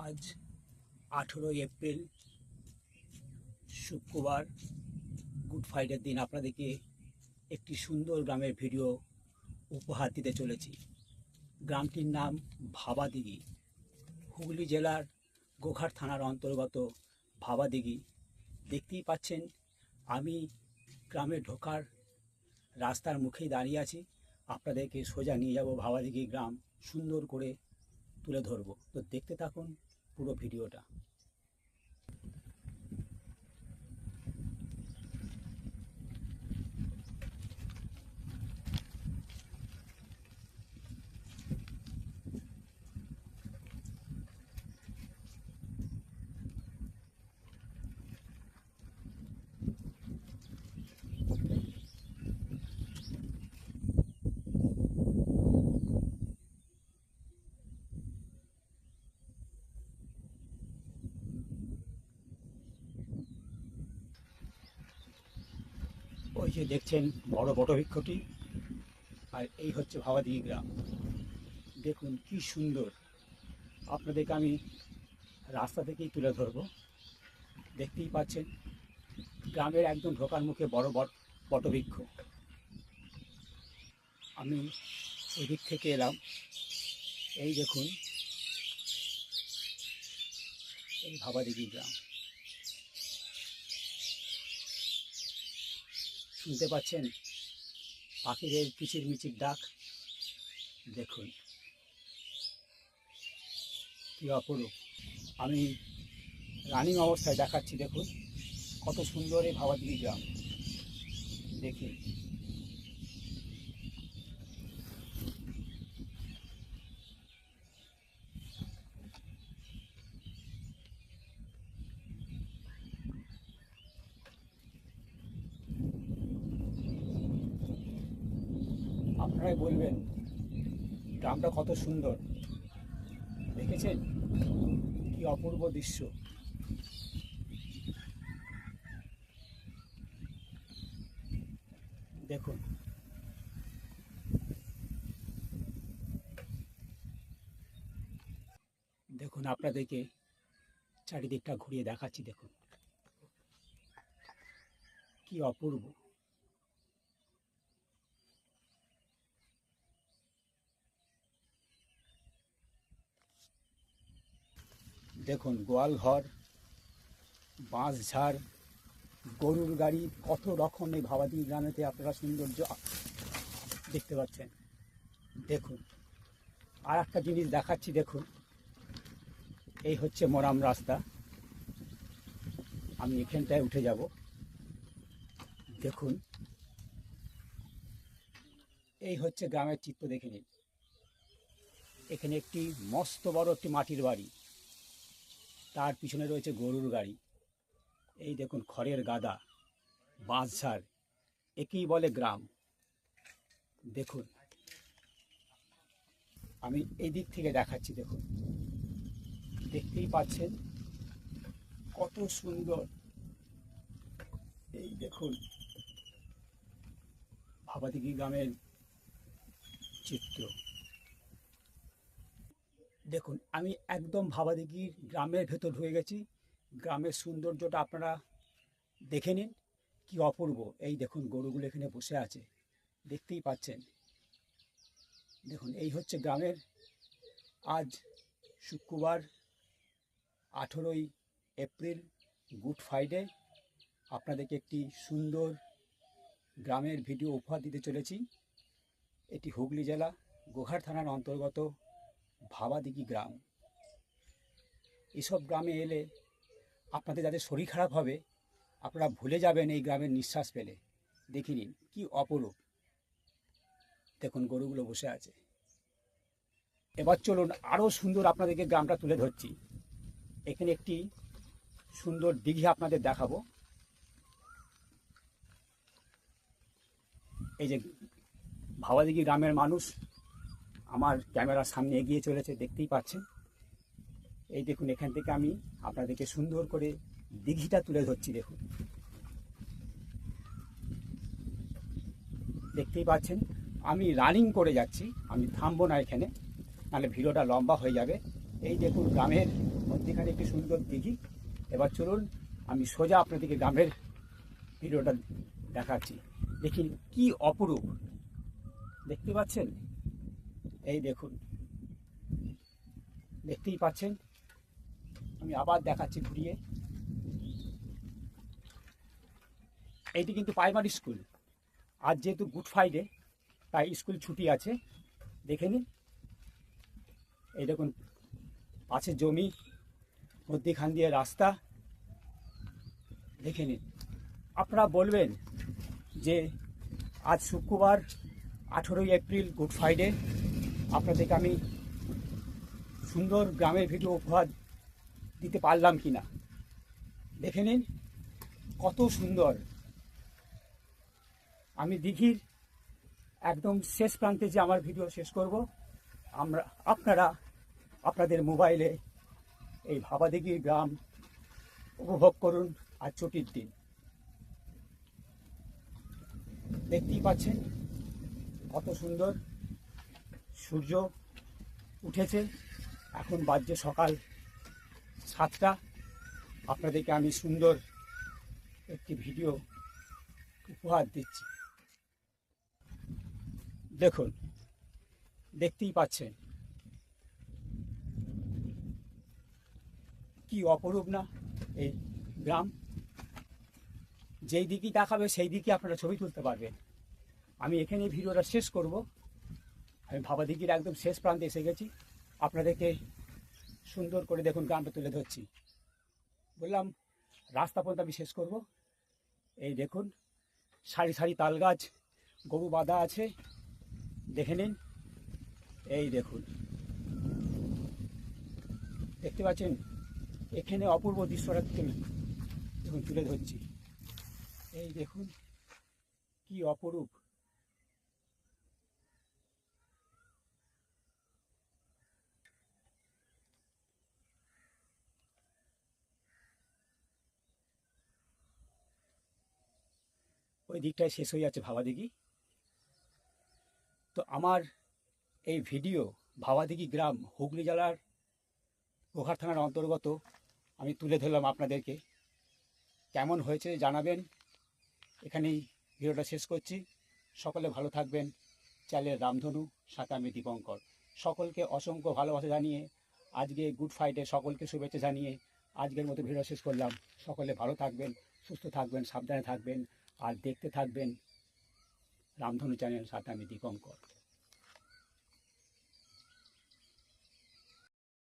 আজ আঠেরোই এপ্রিল, শুক্রবার, গুড ফ্রাইডের দিন। আপনাদেরকে একটি সুন্দর গ্রামের ভিডিও উপহার দিতে চলেছি। গ্রামটির নাম ভাবাদিঘি। হুগলি জেলার গোঘাট থানার অন্তর্গত ভাবাদিঘি। দেখতেই পাচ্ছেন, আমি গ্রামে ঢোকার রাস্তার মুখেই দাঁড়িয়ে আছি। আপনাদেরকে সোজা নিয়ে যাব ভাবাদিঘি গ্রাম, সুন্দর করে তুলে ধরবো। তো দেখতে থাকুন পুরো ভিডিওটা। ওই যে দেখছেন বড় বটবৃক্ষটি আর এই হচ্ছে ভাবাদিঘি গ্রাম। দেখুন কি সুন্দর। আপনাদেরকে আমি রাস্তা থেকেই তুলে ধরবো। দেখতেই পাচ্ছেন, গ্রামের একদম ঢোকার মুখে বড় বট, বটবৃক্ষ। আমি ওই দিক থেকে এলাম। এই দেখুন, এই ভাবাদিঘি গ্রাম। শুনতে পাচ্ছেন? পাখিদের কিচির মিচির ডাক। দেখুন। কি অপরূপ। আমি রানিং অবস্থায় দেখাচ্ছি, দেখুন। কত সুন্দর এই ভাবাদিঘি গ্রাম। দেখি। আপনারাই বলবেন, গ্রামটা কত সুন্দর। দেখেছেন? কি অপূর্ব দৃশ্য। দেখুন। দেখুন আপনাদেরকে চারিদিকটা ঘুরিয়ে দেখাচ্ছি, দেখুন। কি অপূর্ব। দেখুন গোয়াল ঘর বাঁশ ঝাড় গরুর গাড়ি, কত রকম এই ভাবাদিঘি গ্রামেতে আপনারা সৌন্দর্য দেখতে পাচ্ছেন। দেখুন আর একটা জিনিস দেখাচ্ছি, দেখুন। এই হচ্ছে মোরাম রাস্তা। আমি এখানটায় উঠে যাব। দেখুন, এই হচ্ছে গ্রামের চিত্র দেখে নিন। এখানে একটি মস্ত বড় একটি মাটির বাড়ি। তার পিছনে রয়েছে গরুর গাড়ি। এই দেখুন, খড়ের গাদা, বাঁশঝাড়, একেই বলে গ্রাম। দেখুন, আমি এই দিক থেকে দেখাচ্ছি, দেখুন। দেখতেই পাচ্ছেন কত সুন্দর। এই দেখুন, ভাবাদিঘি গ্রামের চিত্র। দেখুন, আমি একদম ভাবাদিঘির গ্রামের ভেতর ঢুকে গেছি। গ্রামের সৌন্দর্যটা আপনারা দেখে নিন, কি অপূর্ব। এই দেখুন, গরুগুলো এখানে বসে আছে, দেখতেই পাচ্ছেন। দেখুন, এই হচ্ছে গ্রামের আজ শুক্রবার, আঠেরোই এপ্রিল, গুড ফ্রাইডে। আপনাদেরকে একটি সুন্দর গ্রামের ভিডিও উপহার দিতে চলেছি। এটি হুগলি জেলা, গোঘাট থানার অন্তর্গত ভাবাদিঘি গ্রাম। এসব গ্রামে এলে আপনাদের যাদের শরীর খারাপ হবে, আপনারা ভুলে যাবেন এই গ্রামের নিঃশ্বাস পেলে দেখে নিন, কি অপরূপ। দেখুন, গরুগুলো বসে আছে। এবার চলুন আরও সুন্দর আপনাদেরকে গ্রামটা তুলে ধরছি। এখানে একটি সুন্দর দিঘি আপনাদের দেখাবো। এই যে ভাবাদিঘি গ্রামের মানুষ আমার ক্যামেরার সামনে এগিয়ে চলেছে, দেখতেই পাচ্ছেন। এই দেখুন, এখান থেকে আমি আপনাদেরকে সুন্দর করে দিঘিটা তুলে ধরছি, দেখুন। দেখতেই পাচ্ছেন, আমি রানিং করে যাচ্ছি, আমি থামবো না এখানে, নাহলে ভিডিওটা লম্বা হয়ে যাবে। এই দেখুন, গ্রামের মধ্যেখানে একটি সুন্দর দিঘি। এবার চলুন, আমি সোজা আপনাদেরকে গ্রামের ভিডিওটা দেখাচ্ছি। দেখি, কি অপরূপ। দেখতে পাচ্ছেন? এই দেখুন। দেখতেই পাচ্ছেন? আমি আবার দেখাচ্ছি ঘুরিয়ে। এইটি কিন্তু প্রাইমারি স্কুল আজ যেহেতু গুড ফ্রাইডে তাই স্কুল ছুটি আছে। দেখে নিন। এই দেখুন পাশে জমি, মধ্যিখান দিয়ে রাস্তা। দেখে নিন। আপনারা বলবেন যে আজ শুক্রবার, আঠেরোই এপ্রিল গুড ফ্রাইডে আপনাদেরকে আমি সুন্দর গ্রামের ভিডিও উপহার দিতে পারলাম কি না দেখে নিন, কত সুন্দর। আমি দিঘির একদম শেষ প্রান্তে যে আমার ভিডিও শেষ করব, আমরা, আপনারা আপনাদের মোবাইলে এই ভাবাদিঘির গ্রাম উপভোগ করুন আর ছুটির দিন। দেখতেই পাচ্ছেন কত সুন্দর। সূর্য উঠেছে। এখন বাজছে সকাল সাতটা। আপনাদেরকে আমি সুন্দর একটি ভিডিও উপহার দিচ্ছি। দেখুন, দেখতেই পাচ্ছেন। কি অপরূপ না এই গ্রাম। যেই দিকেই তাকাবে, সেই দিকে আপনারা ছবি তুলতে পারবেন। আমি এখানে ভিডিওটা শেষ করব। আমি ভাবা দিঘির একদম শেষ প্রান্তে এসে গেছি। আপনাদেরকে সুন্দর করে দেখুন গ্রামটা তুলে ধরছি। বললাম, রাস্তা পর্যন্ত আমি শেষ করব। এই দেখুন, সারি সারি তাল গাছ গরু বাঁধা আছে। দেখে নিন, এই দেখুন। দেখতে পাচ্ছেন? এখানে অপূর্ব দৃশ্যটা তুমি দেখুন, তুলে ধরছি। এই দেখুন, কি অপরূপ। ওই দিকটায় শেষ হয়ে যাচ্ছে ভাবাদিঘি তো আমার এই ভিডিও ভাবাদিঘি গ্রাম হুগলি জেলার গোঘাট থানার অন্তর্গত, আমি তুলে ধরলাম আপনাদেরকে। কেমন হয়েছে জানাবেন। এখানেই ভিডিওটা শেষ করছি। সকলে ভালো থাকবেন। চ্যানেল রামধনু সাথে আমি দীপঙ্কর। সকলকে অসংখ্য ভালোবাসা জানিয়ে আজকে গুড ফ্রাইডে সকলকে শুভেচ্ছা জানিয়ে আজকের মতো ভিডিও শেষ করলাম। সকলে ভালো থাকবেন, সুস্থ থাকবেন, সাবধানে থাকবেন। আর দেখতে থাকবেন রামধনু চ্যানেল সাথে আমি দীপঙ্কর